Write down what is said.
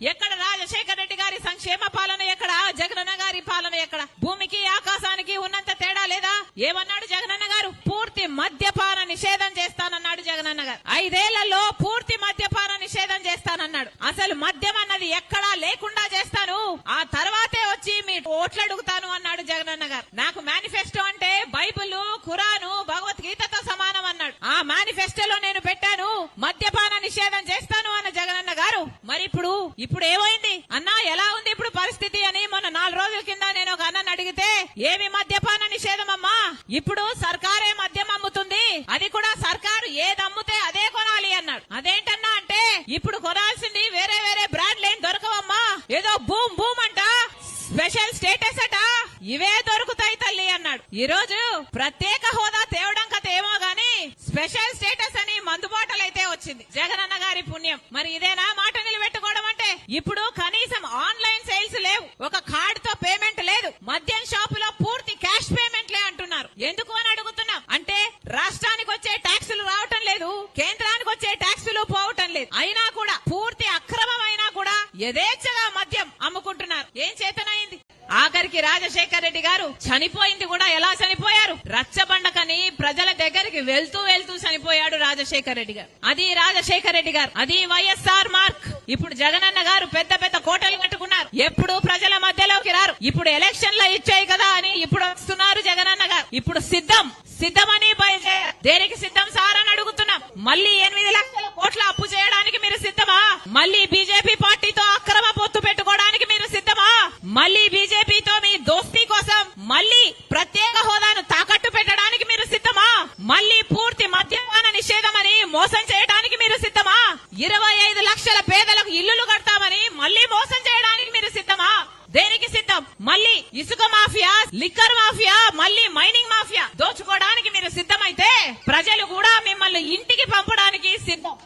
ఎక్కడ రాజశేఖర రెడ్డి గారి సంక్షేమ పాలన ఎక్కడ? జగనన్న గారి పాలన ఎక్కడ? భూమికి ఆకాశానికి ఉన్నంత తేడా లేదా? ఏమన్నాడు జగనన్న గారు? పూర్తి మద్యపాన నిషేధం చేస్తానన్నాడు జగనన్న గారు. ఐదేళ్ళలో పూర్తి మద్యపాన నిషేధం చేస్తానన్నాడు. అసలు మద్యం అన్నది ఎక్కడా లేకుండా చేస్తాను. ఆ తర్వాతే వచ్చి మీ ఓట్లు అడుగుతాను అన్నాడు జగనన్న గారు నాకు మేనిఫెస్టో అంటే బైబిల్ ఖురాను భగవద్గీతతో సమానం అన్నాడు ఆ మేనిఫెస్టోలో నేను పెట్టాను మద్యపాన నిషేధం చేస్తాను అన్న జగనన్న గారు మరి ఇప్పుడు ఏమైంది అన్నా ఎలా ఉంది ఇప్పుడు పరిస్థితి అని మొన్న నాలుగు రోజుల కింద నేను ఒక అన్నని అడిగితే ఏమి మద్యపాన నిషేధం అమ్మా? ఇప్పుడు సర్కారే మద్యం అమ్ముతుంది. అది కూడా సర్కారు ఏది అమ్ముతే అదే కొనాలి అన్నాడు. అదేంటన్నా అంటే ఇప్పుడు కొనాల్సింది వేరే వేరే బ్రాండ్లు ఏం దొరకవమ్మా? ఏదో భూమ్ భూమ్ అంట స్పెషల్ స్టేటస్ అట ఇవే దొరుకుతాయి తల్లి అన్నాడు. ఈ రోజు ప్రత్యేక హోదా తేవడం కథ ఏమో గాని స్పెషల్ స్టేటస్ అని మందుబాటలైతే వచ్చింది. జగనన్న గారి పుణ్యం. మరి ఇదేనా మాట ఇప్పుడు కనీసం ఆన్లైన్ సేల్స్ లేవు. ఒక కార్డ్తో పేమెంట్ లేదు. మద్యం షాపులో పూర్తి క్యాష్ పేమెంట్లే అంటున్నారు. ఎందుకు అని అడుగుతున్నాం. అంటే రాష్ట్రానికి వచ్చే ట్యాక్సులు రావటం లేదు. కేంద్రానికి వచ్చే ట్యాక్సులు పోవటం లేదు. అయినా కూడా పూర్తి అక్రమం అయినా కూడా యథేచ్ఛగా మద్యం అమ్ముకుంటున్నారు. ఏం చేతనైంది? ఆఖరికి రాజశేఖర్ రెడ్డి గారు చనిపోయింది కూడా ఎలా చనిపోయారు? రచ్చబండకని ప్రజల దగ్గరికి వెళ్తూ వెళ్తూ చనిపోయాడు రాజశేఖర్ రెడ్డి గారు. అది రాజశేఖర్ రెడ్డి గారు. అది వైఎస్ఆర్ మార్క్. ఇప్పుడు జగనన్న గారు పెద్ద పెద్ద కోటలు కట్టుకున్నారు. ఎప్పుడు ప్రజల మధ్యలోకి రారు. ఇప్పుడు ఎలక్షన్లో ఇచ్చాయి కదా అని ఇప్పుడు వస్తున్నారు జగనన్న గారు. ఇప్పుడు సిద్ధం. సిద్ధమని బయలుదేరారు. దేనికి సిద్ధం సార్ అని అడుగుతున్నాం. మళ్ళీ ఎనిమిది లక్షల కోట్ల అప్పు చేయడానికి మీరు సిద్ధమా? మళ్ళీ బీజేపీ పార్టీతో అక్రమ పొత్తు పెట్టుకోవడానికి మీరు సిద్ధమా? మళ్ళీ బీజేపీ మళ్ళీ ప్రత్యేక హోదాను తాకట్టు పెట్టడానికి మీరు సిద్ధమా? మళ్ళీ పూర్తి మద్యపాన నిషేధం అని మోసం చేయడానికి మీరు సిద్ధమా? ఇరవై ఐదు లక్షల పేదలకు ఇల్లులు కడతామని మళ్ళీ మోసం చేయడానికి మీరు సిద్ధమా? దేనికి సిద్ధం? మళ్ళీ ఇసుక మాఫియా లిక్కర్ మాఫియా మళ్ళీ మైనింగ్ మాఫియా దోచుకోవడానికి మీరు సిద్ధమైతే ప్రజలు కూడా మిమ్మల్ని ఇంటికి పంపడానికి సిద్ధం.